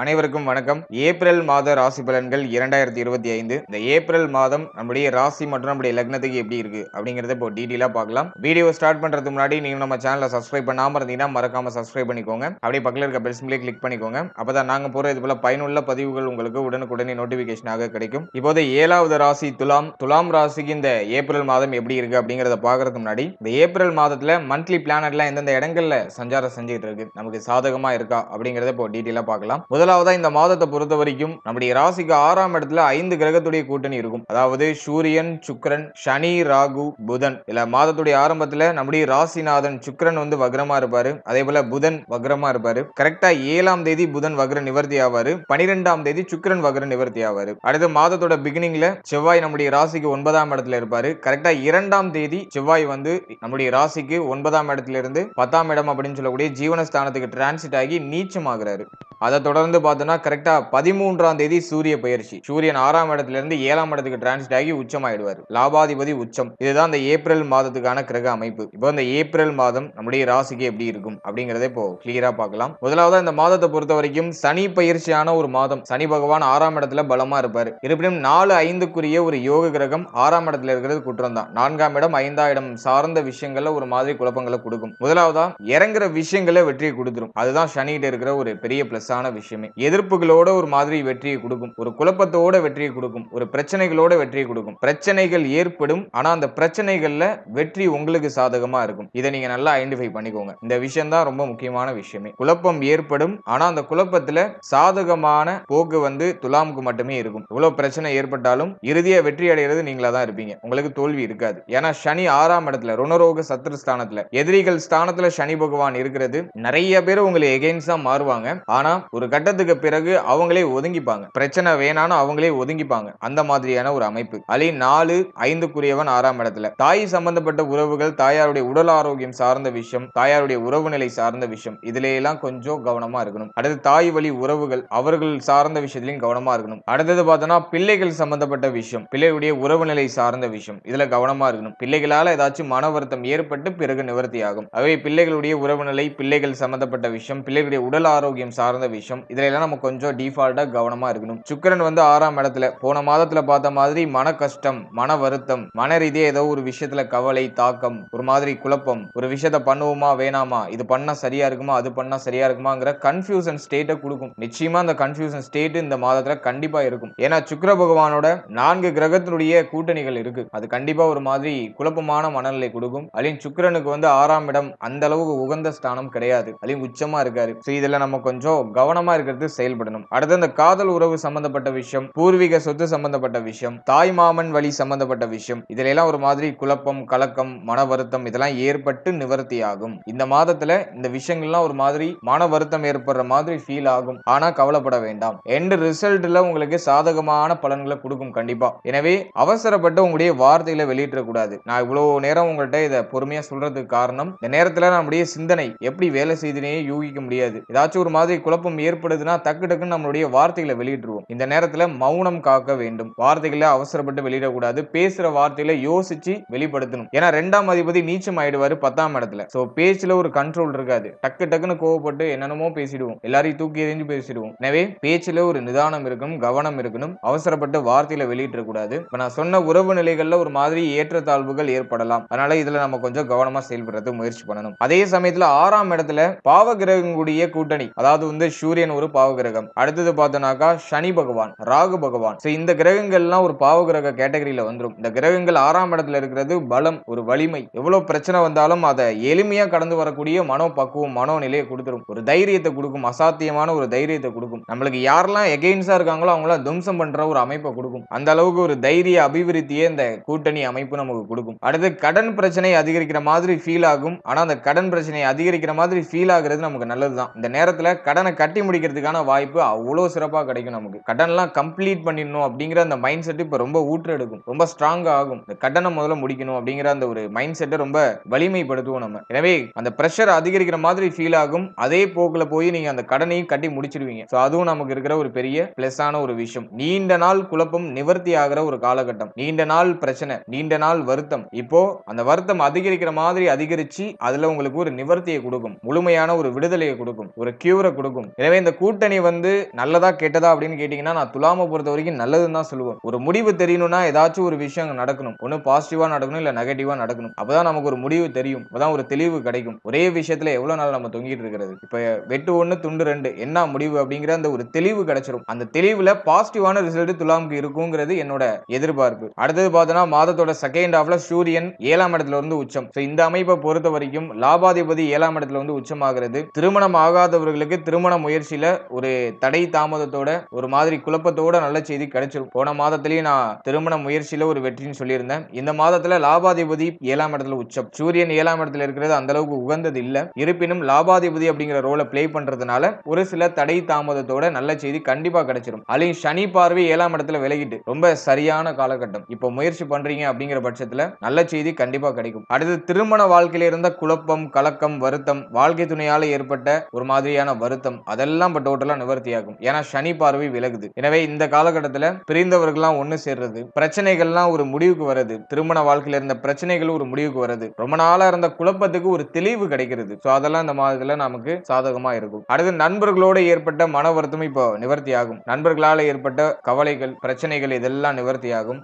அனைவருக்கும் வணக்கம். ஏப்ரல் மாத ராசி பலன்கள் இரண்டாயிரத்தி இருபத்தி ஐந்து. இந்த ஏப்ரல் மாதம் நம்முடைய ராசி மற்றும் நம்முடைய லக்னத்துக்கு எப்படி இருக்கு அப்படிங்கறத இப்போ டீட்டெயிலா பார்க்கலாம். வீடியோ ஸ்டார்ட் பண்றதுக்கு முன்னாடி நீங்க நம்ம சேனலை சப்ஸ்கிரைப் பண்ணாம இருந்தீங்கன்னா மறக்காம சப்ஸ்கிரைப் பண்ணிக்கோங்க. அப்படியே பக்கத்தில் இருக்க பெல் சிம்லே கிளிக் பண்ணிக்கோங்க. அப்பதான் நாங்க போற இது போல பயனுள்ள பதிவுகள் உங்களுக்கு உடனுக்குடனே நோட்டிபிகேஷனாக கிடைக்கும். இப்போது ஏழாவது ராசி துலாம். துலாம் ராசிக்கு இந்த ஏப்ரல் மாதம் எப்படி இருக்கு அப்படிங்கறத பாக்குறதுக்கு முன்னாடி இந்த ஏப்ரல் மாதத்துல மந்த்லி பிளானட்லாம் எந்தெந்த இடங்கள்ல சஞ்சாரம் செஞ்சுட்டு இருக்கு நமக்கு சாதகமா இருக்கா அப்படிங்கறத இப்போ டீட்டெயிலா பார்க்கலாம். முதலாவதா இந்த மாதத்தை பொறுத்த வரைக்கும் நம்முடைய ராசிக்கு ஆறாம் இடத்துல ஐந்து கிரகத்துடைய கூட்டணி இருக்கும். அதாவது சூரியன் சுக்கரன் சனி ராகு புதன். இல்ல மாதத்துடைய ஆரம்பத்துல நம்முடைய ராசிநாதன் சுக்கரன் வந்து வக்ரமா இருப்பாரு. அதே போல புதன் வக்ரமா இருப்பாரு. கரெக்டா ஏழாம் தேதி புதன் வக்ர நிவர்த்தி ஆவாரு. பனிரெண்டாம் தேதி சுக்கிரன் வக்ர நிவர்த்தி ஆவாரு. அடுத்து மாதத்தோட பிகினிங்ல செவ்வாய் நம்முடைய ராசிக்கு ஒன்பதாம் இடத்துல இருப்பாரு. கரெக்டா இரண்டாம் தேதி செவ்வாய் வந்து நம்முடைய ராசிக்கு ஒன்பதாம் இடத்துல இருந்து பத்தாம் இடம் அப்படின்னு சொல்லக்கூடிய ஜீவனஸ்தானத்துக்கு டிரான்சிட் ஆகி நீச்சமாகிறாரு. அதை தொடர்ந்து பார்த்தோம்னா கரெக்டா பதிமூன்றாம் தேதி சூரிய பயிற்சி. சூரியன் ஆறாம் இடத்துல இருந்து ஏழாம் இடத்துக்கு டிரான்ஸ்ட் ஆகி உச்சமாயிடுவார். லாபாதிபதி உச்சம். இதுதான் இந்த ஏப்ரல் மாதத்துக்கான கிரக அமைப்பு. இப்போ இந்த ஏப்ரல் மாதம் நம்முடைய ராசிக்கு எப்படி இருக்கும் அப்படிங்கறத இப்போ கிளியரா பார்க்கலாம். முதலாவது இந்த மாதத்தை பொறுத்த வரைக்கும் சனி பயிற்சியான ஒரு மாதம். சனி பகவான் ஆறாம் இடத்துல பலமா இருப்பார். இருப்பினும் நாலு ஐந்துக்குரிய ஒரு யோக கிரகம் ஆறாம் இடத்துல இருக்கிறது குற்றம் தான். நான்காம் இடம் ஐந்தாம் இடம் சார்ந்த விஷயங்கள்ல ஒரு மாதிரி குழப்பங்களை கொடுக்கும். முதலாவதா இறங்குற விஷயங்களை வெற்றியை கொடுத்துரும். அதுதான் சனிகிட்ட இருக்கிற ஒரு பெரிய ப்ளஸ் ஆன விஷயம். எதிர்ப்புகளோட ஒரு மாதிரி வெற்றியை கொடுக்கும். ஒரு குழப்பத்தோட வெற்றியை கொடுக்கும். ஒரு பிரச்சனைகளோட வெற்றியை கொடுக்கும். பிரச்சனைகள் ஏற்படும் ஆனா அந்த பிரச்சனைகள்ல வெற்றி உங்களுக்கு சாதகமா இருக்கும். இதை நீங்க நல்லா ஐடென்டிஃபை பண்ணிக்கோங்க. இந்த விஷயம் தான் ரொம்ப முக்கியமான விஷயமே. குழப்பம் ஏற்படும் ஆனா அந்த குழப்பத்துல சாதகமான போக்கு வந்து துலாமுக்கு மட்டுமே இருக்கும். இவ்வளவு பிரச்சனை ஏற்பட்டாலும் இறுதியா வெற்றி அடைகிறது நீங்களா தான் இருப்பீங்க. உங்களுக்கு தோல்வி இருக்காது. ஏன்னா சனி ஆறாம் இடத்துல ருணரோக சத்ரு ஸ்தானத்துல எதிரிகள் ஸ்தானத்துல சனி பகவான் இருக்கிறது நிறைய பேர் உங்களை எகெயின்ஸ்டா மாறுவாங்க. ஆனா ஒரு கட்ட கட்டத்துக்கு பிறகு அவங்களே ஒதுங்கிப்பாங்க. பிரச்சனை வேணாலும் அவங்களே ஒதுங்கிப்பாங்க. அந்த மாதிரியான ஒரு அமைப்பு. அலி நாலு ஐந்துக்குரியவன் ஆறாம் இடத்துல. தாய் சம்பந்தப்பட்ட உறவுகள் தாயாருடைய உடல் ஆரோக்கியம் சார்ந்த விஷயம் தாயாருடைய உறவு நிலை சார்ந்த விஷயம் இதுல எல்லாம் கொஞ்சம் கவனமா இருக்கணும். அடுத்து தாய் வழி உறவுகள் அவர்கள் சார்ந்த விஷயத்திலையும் கவனமா இருக்கணும். அடுத்தது பார்த்தோம்னா பிள்ளைகள் சம்பந்தப்பட்ட விஷயம் பிள்ளைகளுடைய உறவு நிலை சார்ந்த விஷயம் இதுல கவனமா இருக்கணும். பிள்ளைகளால ஏதாச்சும் மன வருத்தம் ஏற்பட்டு பிறகு நிவர்த்தி ஆகும் அவை பிள்ளைகளுடைய உறவு நிலை பிள்ளைகள் சம்பந்தப்பட்ட விஷயம் பிள்ளைகளுடைய உடல் ஆரோக்கியம் சார்ந்த விஷயம் இதுல எல்லாம் நம்ம கொஞ்சம் டிஃபால்ட்டாக கவனமா இருக்கணும். சுக்கிரன் வந்து ஆறாம் இடத்துல. போன மாதத்துல பார்த்த மாதிரி மன கஷ்டம் மன வருத்தம் மன ரீதியா ஏதோ ஒரு விஷயத்துல கவலை தாக்கம் ஒரு மாதிரி குழப்பம் ஒரு விஷயத்த பண்ணுவோமா வேணாமா இது பண்ணால் சரியா இருக்குமா அது பண்ணா சரியா இருக்குமாங்கிற கன்ஃபியூசன் ஸ்டேட்டை கொடுக்கும். நிச்சயமா அந்த கன்ஃபியூசன் ஸ்டேட் இந்த மாதத்துல கண்டிப்பா இருக்கும். ஏன்னா சுக்கர பகவானோட நான்கு கிரகத்தினுடைய கூட்டணிகள் இருக்கு. அது கண்டிப்பா ஒரு மாதிரி குழப்பமான மனநிலை கொடுக்கும். அலின் சுக்கிரனுக்கு வந்து ஆறாம் இடம் அந்த அளவுக்கு உகந்த ஸ்தானம் கிடையாது. அலின் உச்சமா இருக்காரு. ஸோ இதுல நம்ம கொஞ்சம் கவனமா இருக்கிறது செயல்படணும். அடுத்து அந்த காதல் உறவு சம்பந்தப்பட்ட விஷயம் பூர்வீக சொத்து சம்பந்தப்பட்ட விஷயம் தாய் மாமன் வழி சம்பந்தப்பட்ட விஷயம் இதுல எல்லாம் ஒரு மாதிரி குழப்பம் கலக்கம் மன வருத்தம் இதெல்லாம் ஏற்பட்டு நிவர்த்தி ஆகும் இந்த மாதத்துல இந்த விஷயங்கள்லாம் ஒரு மாதிரி மன வருத்தம் ஏற்படுற மாதிரி ஃபீல் ஆகும். ஆனா கவலைப்பட வேண்டாம். எண்ட் ரிசல்ட்ல உங்களுக்கு சாதகமான பலன்களை கொடுக்கும் கண்டிப்பா. எனவே அவசரப்பட்டு உங்களுடைய வார்த்தைகளை வெளியிடக்கூடாது நான் இவ்வளவு நேரம் உங்கள்கிட்ட இதை பொறுமையா சொல்றதுக்கு காரணம் இந்த நேரத்துல நம்முடைய சிந்தனை எப்படி வேலை செய்தனையே யூகிக்க முடியாது. ஏதாச்சும் ஒரு மாதிரி குழப்பம் ஏற்படுது வருதுன்னா டக்கு டக்குன்னு நம்மளுடைய வார்த்தைகளை வெளியிட்டுருவோம். இந்த நேரத்துல மௌனம் காக்க வேண்டும். வார்த்தைகளை அவசரப்பட்டு வெளியிடக்கூடாது. பேசுற வார்த்தைகளை யோசிச்சு வெளிப்படுத்தணும். ஏன்னா ரெண்டாம் அதிபதி நீச்சம் ஆயிடுவாரு பத்தாம் இடத்துல. சோ பேச்சுல ஒரு கண்ட்ரோல் இருக்காது. டக்கு டக்குன்னு கோவப்பட்டு என்னென்னமோ பேசிடுவோம். எல்லாரையும் தூக்கி எறிஞ்சு பேசிடுவோம். எனவே பேச்சுல ஒரு நிதானம் இருக்கணும் கவனம் இருக்கணும். அவசரப்பட்டு வார்த்தையில வெளியிட்ட கூடாது இப்ப நான் சொன்ன உறவு நிலைகள்ல ஒரு மாதிரி ஏற்றத்தாழ்வுகள் ஏற்படலாம். அதனால இதுல நம்ம கொஞ்சம் கவனமா செயல்படுறது முயற்சி பண்ணணும். அதே சமயத்துல ஆறாம் இடத்துல பாவ கிரகங்களுடைய கூட்டணி அதாவது வந்து சூரியன் ஒரு பாவ கிரகம் அடுத்தது பார்த்தோம்னாக்கா சனி பகவான் ராகு பகவான். இந்த கிரகங்கள்லாம் ஒரு பாவ கிரக கேட்டகரியில வந்துடும் இந்த கிரகங்கள் ஆறாம் இடத்துல இருக்கிறது பலம் ஒரு வலிமை. எவ்வளவு பிரச்சனை வந்தாலும் அதை எளிமையா கடந்து வரக்கூடிய மனோ பக்குவம் மனோநிலையை கொடுத்துரும். ஒரு தைரியத்தை கொடுக்கும் அசாத்தியமான ஒரு தைரியத்தை கொடுக்கும். நம்மளுக்கு யாரெல்லாம் எகெயின்ஸா இருக்காங்களோ அவங்கள துவம்சம் பண்ற ஒரு அமைப்பை கொடுக்கும். அந்த அளவுக்கு ஒரு தைரிய அபிவிருத்தியே இந்த கூட்டணி அமைப்பு நமக்கு கொடுக்கும். அடுத்து கடன் பிரச்சனை அதிகரிக்கிற மாதிரி ஃபீல் ஆகும். ஆனா அந்த கடன் பிரச்சனை அதிகரிக்கிற மாதிரி ஃபீல் ஆகுறது நமக்கு நல்லதுதான். இந்த நேரத்துல கடனை கட்டி முடிக்கிறதுக்கான வாய்ப்பு அவ்வளவு சிறப்பாக கிடைக்கும் நமக்கு. கடன்லாம் கம்ப்ளீட் பண்ணிடணும் அப்படிங்கிற அந்த மைண்ட் செட் இப்போ ரொம்ப ஊற்று எடுக்கும் ரொம்ப ஸ்ட்ராங் ஆகும். இந்த கடனை முதல்ல முடிக்கணும் அப்படிங்கிற அந்த ஒரு மைண்ட் செட்டை ரொம்ப வலிமைப்படுத்துவோம் நம்ம. எனவே அந்த பிரஷர் அதிகரிக்கிற மாதிரி ஃபீல் ஆகும். அதே போக்கில் போய் நீங்க அந்த கடனையும் கட்டி முடிச்சிடுவீங்க. ஸோ அதுவும் நமக்கு இருக்கிற ஒரு பெரிய பிளஸ்ஸான ஒரு விஷயம். நீண்ட நாள் குழப்பம் நிவர்த்தி ஆகிற ஒரு காலகட்டம். நீண்ட நாள் பிரச்சனை நீண்ட நாள் வருத்தம். இப்போ அந்த வருத்தம் அதிகரிக்கிற மாதிரி அதிகரிச்சு அதுல உங்களுக்கு ஒரு நிவர்த்தியை கொடுக்கும். முழுமையான ஒரு விடுதலையை கொடுக்கும். ஒரு கியூரை கொடுக்கும். எனவே இந்த கூட்டணி வந்து நல்லதா கெட்டதா அப்படின்னு கேட்டீங்கன்னா நான் துலாம பொறுத்த வரைக்கும் நல்லதுன்னு தான் சொல்லுவேன். ஒரு முடிவு தெரியணும்னா ஏதாச்சும் ஒரு விஷயம் நடக்கணும். ஒன்று பாசிட்டிவா நடக்கணும் இல்ல நெகட்டிவா நடக்கணும். அப்பதான் நமக்கு ஒரு முடிவு தெரியும். அப்பதான் ஒரு தெளிவு கிடைக்கும். ஒரே விஷயத்துல எவ்வளவு நாள் நம்ம தொங்கிட்டு இருக்கிறது? இப்ப வெட்டு ஒன்று துண்டு ரெண்டு. என்ன முடிவு அப்படிங்கிற அந்த ஒரு தெளிவு கிடைச்சிரும். அந்த தெளிவுல பாசிட்டிவான ரிசல்ட் துலாமுக்கு இருக்குங்கிறது என்னோட எதிர்பார்ப்பு. அடுத்தது பார்த்தோன்னா மாதத்தோட செகண்ட் ஹாஃப்ல சூரியன் ஏழாம் இடத்துல இருந்து உச்சம். ஸோ இந்த அமைப்பை பொறுத்த வரைக்கும் லாபாதிபதி ஏழாம் இடத்துல வந்து உச்சமாகிறது. திருமணம் ஆகாதவர்களுக்கு திருமண முயற்சியில ஒரு தடை தாமதத்தோட ஒரு மாதிரி குழப்பத்தோட நல்ல செய்தி கிடைச்சிரும். போன மாதத்திலேயே நான் திருமண முயற்சியில ஒரு வெற்றின்னு சொல்லியிருந்தேன். இந்த மாதத்துல லாபாதிபதி ஏழாம் இடத்துல உச்சம். சூரியன் ஏழாம் இடத்துல இருக்கிறது அந்த அளவுக்கு உகந்தது இல்ல. இருப்பினும் லாபாதிபதி அப்படிங்கிற ரோலை ப்ளே பண்றதுனால ஒரு சில தடை தாமதத்தோட நல்ல செய்தி கண்டிப்பா கிடைச்சிரும். அதுலயும் சனி பார்வை ஏழாம் இடத்துல விலகிட்டு ரொம்ப சரியான காலகட்டம். இப்போ முயற்சி பண்றீங்க அப்படிங்கிற பட்சத்துல நல்ல செய்தி கண்டிப்பா கிடைக்கும். அடுத்து திருமண வாழ்க்கையில இருந்த குழப்பம் கலக்கம் வருத்தம் வாழ்க்கை துணையால ஏற்பட்ட ஒரு மாதிரியான வருத்தம் அதெல்லாம் இப்போ நிவர்த்தியாகும். ஏன்னா சனி பார்வை விலகுது. எனவே இந்த காலகட்டத்தில் பிரிந்தவர்கள்லாம் ஒன்று சேர்றது பிரச்சனைகள்லாம் ஒரு முடிவுக்கு வருது திருமண வாழ்க்கையில இருந்த பிரச்சனைகள் ஒரு முடிவுக்கு வருது ரொம்ப நாளாக இருந்த குழப்பத்துக்கு ஒரு தெளிவு கிடைக்கிறது. ஸோ அதெல்லாம் இந்த மாதத்தில் நமக்கு சாதகமாக இருக்கும். அடுத்து நண்பர்களோட ஏற்பட்ட மன வருத்தம் இப்போ நிவர்த்தி ஆகும் நண்பர்களால் ஏற்பட்ட கவலைகள் பிரச்சனைகள் இதெல்லாம் நிவர்த்தி ஆகும்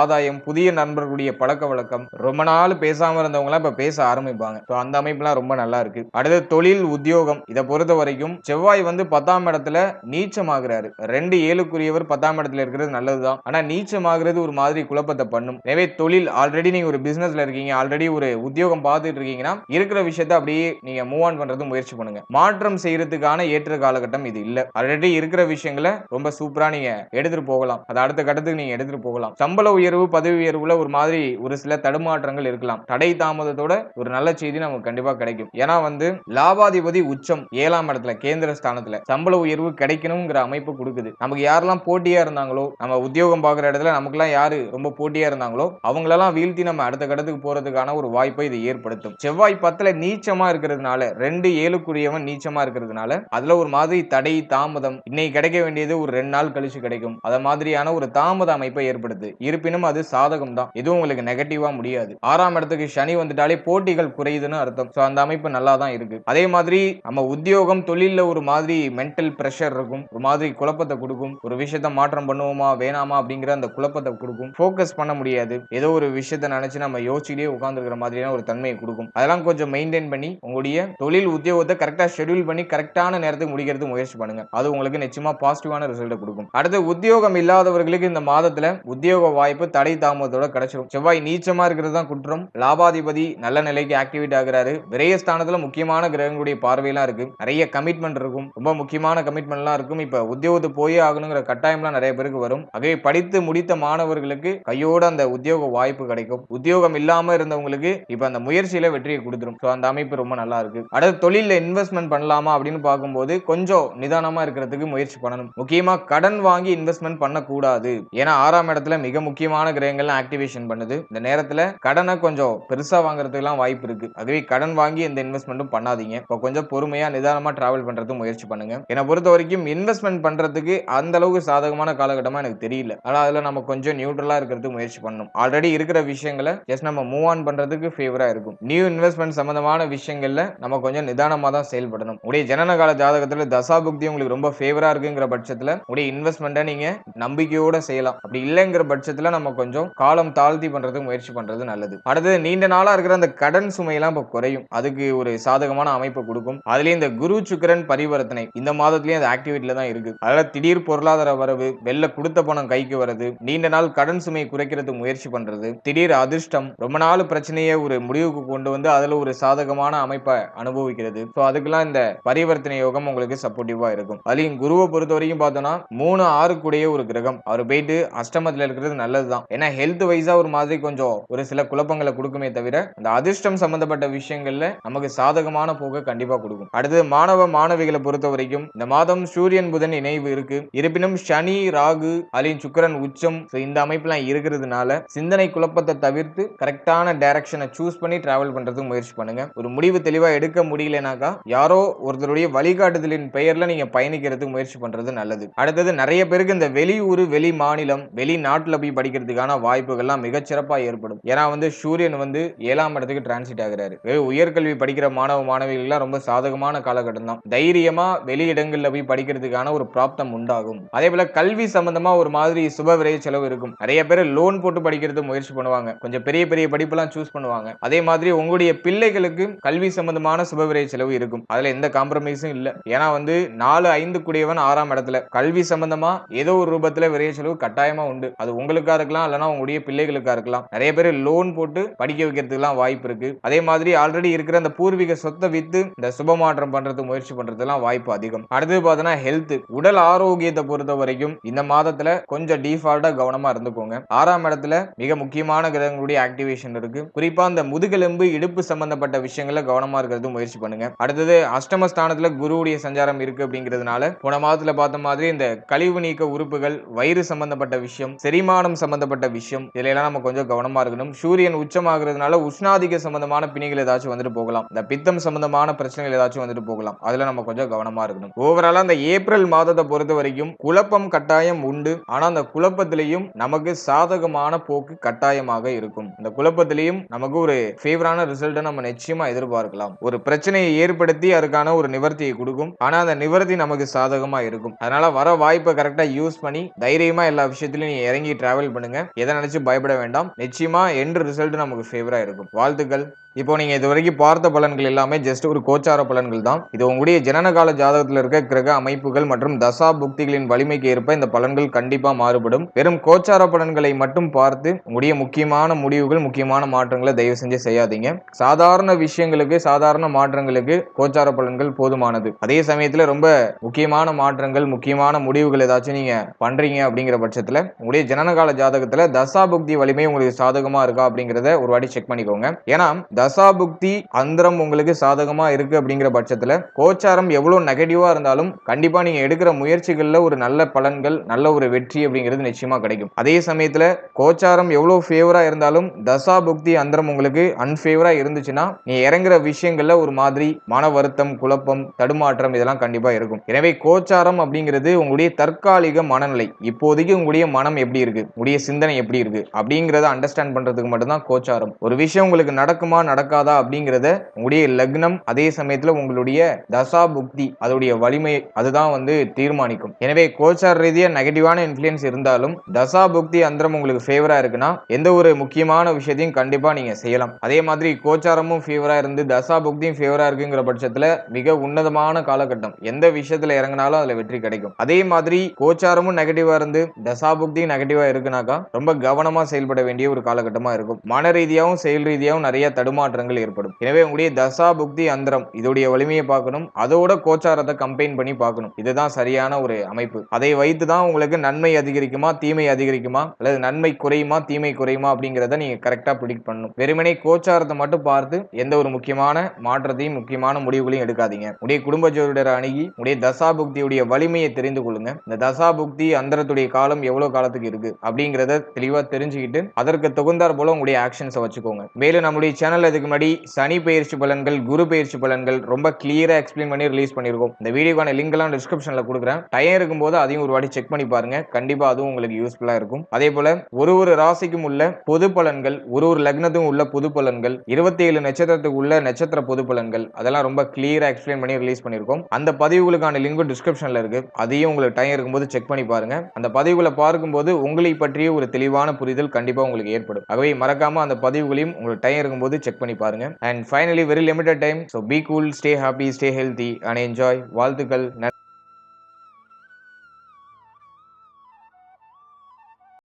ஆதாயம் புதிய நண்பர்களுடைய பழக்க வழக்கம் ரொம்ப நாள் பேசாமல் இருந்தவங்களாம் இப்போ பேச ஆரம்பிப்பாங்க. ஸோ அந்த அமைப்புலாம் ரொம்ப நல்லா இருக்கு. அடுத்து தொழில் உத்தியோகம் இதை பொறுத்த வரைக்கும் செவ்வாய் வந்து பத்தாம் இடத்துல நீச்சமாகிறாரு. ரெண்டு ஏழுக்குரியவர் பத்தாம் இடத்துல இருக்கிறது நல்லதுதான். ஆனா நீச்சமாகிறது ஒரு மாதிரி குழப்பத்தை பண்ணும். எனவே தொழில் ஆல்ரெடி நீங்க ஒரு பிசினஸ்ல இருக்கீங்க ஆல்ரெடி ஒரு உத்தியோகம் பார்த்துட்டு இருக்கீங்கன்னா இருக்கிற விஷயத்த அப்படியே நீங்க மூவ் ஆன் பண்றது முயற்சி பண்ணுங்க. மாற்றம் செய்யறதுக்கான ஏற்ற காலகட்டம் இது இல்ல. ஆல்ரெடி இருக்கிற விஷயங்களை ரொம்ப சூப்பரா நீங்க எடுத்துட்டு போகலாம். அது அடுத்த கட்டத்துக்கு நீங்க எடுத்துட்டு போகலாம். சம்பள உயர்வு பதவி உயர்வுல ஒரு மாதிரி ஒரு சில தடுமாற்றங்கள் இருக்கலாம். தடை தாமதத்தோட ஒரு நல்ல செய்தி நமக்கு கண்டிப்பா கிடைக்கும். ஏன்னா வந்து லாபாதிபதி உச்சம் ஏழாம் இடத்துல கேந்திர ஸ்தானத்துல சம்பள உயர்வு கிடைக்கணுங்கிற அமைப்பு கொடுக்குது. நமக்கு யாரெல்லாம் போட்டியா இருந்தாங்களோ நம்ம உத்தியோகம் பார்க்குற இடத்துல நமக்குலாம் யாரு ரொம்ப போட்டியா இருந்தாங்களோ அவங்களெல்லாம் வீழ்த்தி நம்ம அடுத்த கட்டத்துக்கு போறதுக்கான ஒரு வாய்ப்பை இது ஏற்படுத்தும். செவ்வாய் பத்துல நீச்சமா இருக்கிறதுனால ரெண்டு ஏழுக்குரியவன் நீச்சமா இருக்கிறதுனால அதுல ஒரு மாதிரி தடை தாமதம் இன்னைக்கு கிடைக்க வேண்டியது ஒரு ரெண்டு நாள் கழிச்சு கிடைக்கும். அத மாதிரியான ஒரு தாமத அமைப்பை ஏற்படுத்து. இருப்பினும் அது சாதகம் தான் எதுவும் உங்களுக்கு நெகட்டிவா முடியாது. ஆறாம் இடத்துக்கு சனி வந்துட்டாலே போட்டிகள் குறையுதுன்னு அர்த்தம். அந்த அமைப்பு நல்லா தான் இருக்கு. அதே மாதிரி நம்ம உத்தியோகம் தொழில ஒரு மாதிரி மென்டல் ப்ரெஷர் இருக்கும். ஒரு மாதிரி குழப்பத்தை கொடுக்கும். ஒரு விஷயத்த மாற்றம் பண்ணுவோமா வேணாமா அப்படிங்கிற அந்த குழப்பத்தை கொடுக்கும். ஃபோக்கஸ் பண்ண முடியாது. ஏதோ ஒரு விஷயத்த நினைச்சு நம்ம யோசிச்சுட்டே உட்காந்துருக்கிற மாதிரியான ஒரு தன்மையை கொடுக்கும். அதெல்லாம் கொஞ்சம் மெயின்டைன் பண்ணி உங்களுடைய தொழில் உத்தியோகத்தை கரெக்டாக ஷெட்யூல் பண்ணி கரெக்டான நேரத்துக்கு முடிக்கிறது முயற்சி பண்ணுங்க. அது உங்களுக்கு நிச்சயமா பாசிட்டிவான ரிசல்ட்டை கொடுக்கும். அடுத்து உத்தியோகம் இல்லாதவர்களுக்கு இந்த மாதத்துல உத்தியோக வாய்ப்பு தடை தாமதத்தோட கிடைச்சிடும் செவ்வாய் நீச்சமா இருக்கிறது தான் குற்றம். லாபாதிபதி நல்ல நிலைக்கு ஆக்டிவேட் ஆகிறாரு. விரயஸ்தானத்துல முக்கியமான கிரகங்களுடைய பார்வையெல்லாம் இருக்கு. நிறைய கமிட்மெண்ட் இருக்கும். ரொம்ப முக்கியமான கமிட்மெண்ட்லாம் இருக்கும். இப்போ உத்தியோகத்து போயே ஆகணுங்கிற கட்டாயம்லாம் நிறைய பேருக்கு வரும். ஆகவே படித்து முடித்த மாணவர்களுக்கு கையோட அந்த உத்தியோக வாய்ப்பு கிடைக்கும். உத்தியோகம் இல்லாம இருந்தவங்களுக்கு இப்ப அந்த முயற்சியில வெற்றியை கொடுத்துரும். ஸோ அந்த அமைப்பு ரொம்ப நல்லா இருக்கு. அடுத்து தொழில இன்வெஸ்ட்மெண்ட் பண்ணலாமா அப்படின்னு பார்க்கும்போது கொஞ்சம் நிதானமா இருக்கிறதுக்கு முயற்சி பண்ணணும். முக்கியமா கடன் வாங்கி இன்வெஸ்ட்மெண்ட் பண்ணக்கூடாது. ஏன்னா ஆறாம் இடத்துல மிக முக்கியமான கிரகங்கள்லாம் ஆக்டிவேஷன் பண்ணுது. இந்த நேரத்துல கடனை கொஞ்சம் பெருசா வாங்குறதுக்கெல்லாம் வாய்ப்பு இருக்கு. அதுவே கடன் வாங்கி எந்த இன்வெஸ்ட்மெண்ட்டும் பண்ணாதீங்க. இப்போ கொஞ்சம் பொறுமையா நிதானமா டிராவல் பண்றதுக்கு முயற்சி பண்ணுங்க. என்னை பொறுத்த வரைக்கும் இன்வெஸ்ட்மெண்ட் பண்றதுக்கு அந்த அளவுக்கு சாதகமான காலகட்டமா எனக்கு தெரியல. ஆனால் அதுல நம்ம கொஞ்சம் நியூட்ரலா இருக்கிறதுக்கு முயற்சி பண்ணணும். ஆல்ரெடி இருக்கிற விஷயங்களை ஜஸ்ட் நம்ம மூவ் ஆன் பண்றதுக்கு ஃபேவரா இருக்கும். நியூ இன்வெஸ்ட்மெண்ட் சம்பந்தமான விஷயங்கள்ல நம்ம கொஞ்சம் நிதானமா தான் செயல்படணும். உடைய ஜனன கால ஜாதகத்துல தசாபுக்தி உங்களுக்கு ரொம்ப ஃபேவரா இருக்குங்கிற பட்சத்துல உடைய இன்வெஸ்ட்மெண்ட்டை நீங்க நம்பிக்கையோட செய்யலாம். அப்படி இல்லைங்கிற பட்சத்துல நம்ம கொஞ்சம் காலம் தாழ்த்தி பண்றதுக்கு முயற்சி பண்றது நல்லது. அடுத்தது நீண்ட நாளா இருக்கிற அந்த கடன் சுமையெல்லாம் இப்போ குறையும். அதுக்கு ஒரு சாதகமான அமைப்பு கொடுக்கும். அதுலயும் இந்த குரு சுக்கிரன் பரிவர்த்தனை இந்த மாதத்துலயும் அது ஆக்டிவிட்டில தான் இருக்கு. அதனால திடீர் பொருளாதார வரவு வெள்ள கொடுத்த பணம் கைக்கு வருது நீண்ட நாள் கடன் சுமையை குறைக்கிறது முயற்சி பண்றது திடீர் அதிர்ஷ்டம் ரொம்ப நாள் பிரச்சனையை ஒரு முடிவுக்கு கொண்டு வந்து அதுல ஒரு சாதகமான அமைப்பை அனுபவிக்கிறது. ஸோ அதுக்கெல்லாம் இந்த பரிவர்த்தனை யோகம் உங்களுக்கு சப்போர்ட்டிவா இருக்கும். அதுலயும் குருவை பொறுத்த வரைக்கும் பார்த்தோம்னா மூணு ஆறு கூடிய ஒரு கிரகம். அவர் போயிட்டு அஷ்டமத்துல இருக்கிறது நல்லதுதான் ஏன்னா ஹெல்த் வைஸா ஒரு மாதிரி கொஞ்சம் ஒரு சில குழப்பங்களை கொடுக்குமே தவிர அந்த அதிர்ஷ்டம் சம்பந்தப்பட்ட விஷயங்கள்ல நமக்கு சாதகமான போக்க கண்டிப்பா கொடுக்கும். அடுத்து மாணவ மாணவிகளை பொறுத்த வரைக்கும் இந்த மாதம் சூரியன் புதன் இணைவு இருக்கு. இருப்பினும் சனி ராகு அலின் சுக்கிரன் உச்சம். இந்த அமைப்புலாம் இருக்கிறதுனால சிந்தனை குழப்பத்தை தவிர்த்து கரெக்டான டைரக்ஷனை சூஸ் பண்ணி டிராவல் பண்றதுக்கு முயற்சி பண்ணுங்க. ஒரு முடிவு தெளிவா எடுக்க முடியலனாக்கா யாரோ ஒருத்தருடைய வழிகாட்டுதலின் பெயர்ல நீங்க பயணிக்கிறதுக்கு முயற்சி பண்றது நல்லது. அடுத்தது நிறைய பேருக்கு இந்த வெளியூர் வெளி மாநிலம் வெளிநாட்டுல போய் படிக்கிறதுக்கான வாய்ப்புகள்லாம் மிகச்சிறப்பா ஏற்படும். ஏன்னா வந்து சூரியன் வந்து ஏழாம் இடத்துக்கு டிரான்சிட் ஆகிறாரு. உயர்கல்வி படிக்கிற மாணவ மாணவிகள்லாம் ரொம்ப சாதகமான காலகட்டம் தான். தைரியமா வெளியிடங்கள்ல போய் படிக்கிறதுக்கான ஒரு பிராப்தம் உண்டாகும். அதே போல கல்வி சம்பந்தமா ஒரு மாதிரி சுப விரைய செலவு இருக்கும். நிறைய பேர் லோன் போட்டு படிக்கிறது முயற்சி பண்ணுவாங்க. கொஞ்சம் பெரிய பெரிய படிப்பெல்லாம் சூஸ் பண்ணுவாங்க. அதே மாதிரி உங்களுடைய பிள்ளைகளுக்கு கல்வி சம்பந்தமான சுப விரைய செலவு இருக்கும். அதுல எந்த காம்ப்ரமைஸும் இல்லை. ஏன்னா வந்து நாலு ஐந்து கூடியவன் ஆறாம் இடத்துல. கல்வி சம்பந்தமா ஏதோ ஒரு ரூபத்துல விரைய செலவு கட்டாயமா உண்டு. அது உங்களுக்கா இருக்கலாம் இல்லைன்னா உங்களுடைய பிள்ளைகளுக்கா இருக்கலாம். நிறைய பேர் லோன் போட்டு படிக்க வைக்கிறதுக்கெல்லாம் வாய்ப்பு இருக்கு. அதே மாதிரி ஆல்ரெடி இருக்கிற அந்த பூர்வீக சொத்தை வித்து இந்த சுப மாற்றம் பண்றது முயற்சி பண்றதுலாம் வாய்ப்பு அதிகம். அடுத்தது பார்த்தோன்னா ஹெல்த் உடல் ஆரோக்கியத்தை பொறுத்த வரைக்கும் இந்த மாதத்துல கொஞ்சம் டிஃபால்ட்டா கவனமா இருந்துக்கோங்க. ஆறாம் இடத்துல மிக முக்கியமான கிரகங்களுடைய ஆக்டிவேஷன் இருக்கு. குறிப்பா அந்த முதுகெலும்பு இடுப்பு சம்பந்தப்பட்ட விஷயங்கள கவனமா இருக்கிறது முயற்சி பண்ணுங்க. அடுத்தது அஷ்டமஸ்தானத்துல குருவுடைய சஞ்சாரம் இருக்கு அப்படிங்கிறதுனால போன மாதத்துல பார்த்த மாதிரி இந்த கழிவு நீக்க உறுப்புகள் வயிறு சம்பந்தப்பட்ட விஷயம் செரிமானம் சம்பந்தப்பட்ட விஷயம் இதுல நம்ம கொஞ்சம் கவனமா இருக்கணும். சூரியன் உச்சமாகிறதுனால உஷ்ணாதிக்க சம்பந்தமான பிணிகள் ஏதாச்சும் வந்துட்டு போகலாம். இந்த பித்தம் சம்பந்தமான பிரச்சனைகள் ஏதாச்சும் வந்துட்டு போகலாம். அதுல நம்ம கொஞ்சம் கவனமா இருக்கணும். ஓவராலா அந்த ஏப்ரல் மாதத்தை பொறுத்த வரைக்கும் குழப்பம் கட்டாயம் உண்டு. ஆனா அந்த குழப்பத்திலையும் நமக்கு சாதகமான போக்கு கட்டாயமாக இருக்கும். இந்த குழப்பத்திலையும் நமக்கு ஒரு ஃபேவரான ரிசல்ட்டை நம்ம நிச்சயமா எதிர்பார்க்கலாம். ஒரு பிரச்சனையை ஏற்படுத்தி அதுக்கான ஒரு நிவர்த்தியை கொடுக்கும். ஆனா அந்த நிவர்த்தி நமக்கு சாதகமா இருக்கும். அதனால வர வாய்ப்பை கரெக்டா யூஸ் பண்ணி தைரியமா எல்லா விஷயத்திலும் நீ இறங்கி டிராவல் பண்ணுங்க. எதை நினைச்சு பயப்பட வேண்டாம். நிச்சயமா எண்ட் ரிசல்ட் நமக்கு ஃபேவரா இருக்கும். வாழ்த்துக்கள். இப்போ நீங்கள் இது வரைக்கும் பார்த்த பலன்கள் எல்லாமே ஜஸ்ட் ஒரு கோச்சார பலன்கள் தான். இது உங்களுடைய ஜனனகால ஜாதகத்தில் இருக்க கிரக அமைப்புகள் மற்றும் தசா புக்திகளின் வலிமைக்கு ஏற்ப இந்த பலன்கள் கண்டிப்பாக மாறுபடும். வெறும் கோச்சார பலன்களை மட்டும் பார்த்து உங்களுடைய முக்கியமான முடிவுகள் முக்கியமான மாற்றங்களை தயவு செஞ்சு செய்யாதீங்க. சாதாரண விஷயங்களுக்கு சாதாரண மாற்றங்களுக்கு கோச்சார பலன்கள் போதுமானது. அதே சமயத்தில் ரொம்ப முக்கியமான மாற்றங்கள் முக்கியமான முடிவுகள் ஏதாச்சும் நீங்கள் பண்ணுறீங்க அப்படிங்கிற பட்சத்தில் உங்களுடைய ஜனனகால ஜாதகத்தில் தசா புக்தி வலிமை உங்களுக்கு சாதகமாக இருக்கா அப்படிங்கிறத ஒரு வாட்டி செக் பண்ணிக்கோங்க. ஏன்னா தசாபுக்தி அந்தரம் உங்களுக்கு சாதகமா இருக்கு அப்படிங்கிற பட்சத்துல கோச்சாரம் எவ்வளவு நெகட்டிவா இருந்தாலும் கண்டிப்பா நீங்க எடுக்கிற முயற்சிகள்ல ஒரு நல்ல பலன்கள் நல்ல ஒரு வெற்றி அப்படிங்கிறது நிச்சயமா கிடைக்கும். அதே சமயத்துல கோச்சாரம் எவ்வளவு ஃபேவரா இருந்தாலும் தசா புக்தி அந்தரம் உங்களுக்கு அன்ஃபேவரா இருந்துச்சுன்னா நீ இறங்குற விஷயங்கள்ல ஒரு மாதிரி மன வருத்தம் குழப்பம் தடுமாற்றம் இதெல்லாம் கண்டிப்பா இருக்கும். எனவே கோச்சாரம் அப்படிங்கிறது உங்களுடைய தற்காலிக மனநிலை. இப்போதைக்கு உங்களுடைய மனம் எப்படி இருக்கு? உங்களுடைய சிந்தனை எப்படி இருக்கு? அப்படிங்கிறத அண்டர்ஸ்டாண்ட் பண்றதுக்கு மட்டும்தான் கோச்சாரம். ஒரு விஷயம் உங்களுக்கு நடக்குமா நடக்காதா அப்படிங்கிறத உங்களுடைய லக்னம் அதே சமயத்துல உங்களுடைய தசா புக்தி அதோடைய வலிமை அதுதான் வந்து தீர்மானிக்கும். எனவே கோச்சார் ரீதியா நெகட்டிவான இன்ஃபுளுயன்ஸ் இருந்தாலும் தசா புக்தி அந்தரம் உங்களுக்கு ஃபேவரா இருக்குன்னா எந்த ஒரு முக்கியமான விஷயத்தையும் கண்டிப்பா நீங்க செய்யலாம். அதே மாதிரி கோச்சாரமும் ஃபேவரா இருந்து தசா புக்தியும் ஃபேவரா இருக்குங்கிற பட்சத்துல மிக உன்னதமான காலகட்டம். எந்த விஷயத்துல இறங்கினாலும் அதுல வெற்றி கிடைக்கும். அதே மாதிரி கோச்சாரமும் நெகட்டிவா இருந்து தசா புக்தியும் நெகட்டிவா இருக்குனாக்கா ரொம்ப கவனமா செயல்பட வேண்டிய ஒரு காலகட்டமா இருக்கும். மன ரீதியாகவும் செயல் ரீதியாகவும் நிறைய தடுமாற்றங்கள் ஏற்படும். எனவே உங்களுடைய தசா புக்தி அந்தரம் இதோடைய வலிமையை பார்க்கணும். அதோட கோச்சாரத்தை கம்பைன் பண்ணி பார்க்கணும். இதுதான் சரியான ஒரு அமைப்பு. அதை வைத்து தான் உங்களுக்கு நன்மை அதிகரிக்குமா தீமை அதிகரிக்குமா அல்லது நன்மை குறையுமா தீமை குறையுமா அப்படிங்கிறத நீங்க கரெக்டா ப்ரிடிக்ட் பண்ணணும். வெறுமனே கோச்சாரத்தை மட்டும் பார்த்து எந்த ஒரு முக்கியமான மாற்றத்தையும் முக்கியமான முடிவுகளையும் எடுக்காதீங்க. உடைய குடும்ப ஜோதிடரை அணுகி உடைய தசா புக்தியுடைய வலிமையை தெரிந்து கொள்ளுங்க. இந்த தசா புக்தி அந்தரத்துடைய காலம் எவ்வளவு காலத்துக்கு இருக்கு அப்படிங்கிறத தெளிவா தெரிஞ்சுக்கிட்டு அதற்கு தகுந்தார் போல உங்களுடைய ஆக்ஷன்ஸை வச்சுக்கோங்க. மேலும் நம்முடைய சேனல் இதுக்கு முன்னாடி சனி பயிற்சி பலன்கள் குரு பயிற்சி பலன்கள் ரொம்ப கிளியரா எக்ஸ்பிளைன் பண்ணி ரிலீஸ் பண்ணியிருக்கோம் இந்த வீடியோக்கான லிங்க் எல்லாம் டிஸ்கிரிப்ஷன்ல கொடுக்குறேன். டைம் இருக்கும்போது அதையும் ஒரு வாட்டி செக் பண்ணி பாருங்க. கண்டிப்பா அதுவும் உங்களுக்கு யூஸ்ஃபுல்லா இருக்கும். அதே போல ஒரு ஒரு ராசிக்கும் உள்ள பொது பலன்கள் ஒரு ஒரு லக்னத்துக்கும் உள்ள பொது பலன்கள் இருபத்தி ஏழு நட்சத்திரத்துக்கு உள்ள நட்சத்திர பொது பலன்கள் அதெல்லாம் ரொம்ப கிளியரா எக்ஸ்பிளைன் பண்ணி ரிலீஸ் பண்ணியிருக்கோம் அந்த பதிவுகளுக்கான லிங்கும் டிஸ்கிரிப்ஷன்ல இருக்கு. அதையும் உங்களுக்கு டைம் இருக்கும்போது செக் பண்ணி பாருங்க. அந்த பதிவுகளை பார்க்கும்போது உங்களை பற்றிய ஒரு தெளிவான புரிதல் கண்டிப்பா உங்களுக்கு ஏற்படும். ஆகவே மறக்காம அந்த பதிவுகளையும் உங்களுக்கு டைம் இருக்கும்போது செக் பண்ணி பாருங்க. And finally very limited time so be cool stay happy stay healthy and enjoy வாழ்த்துக்கள். நன்றி.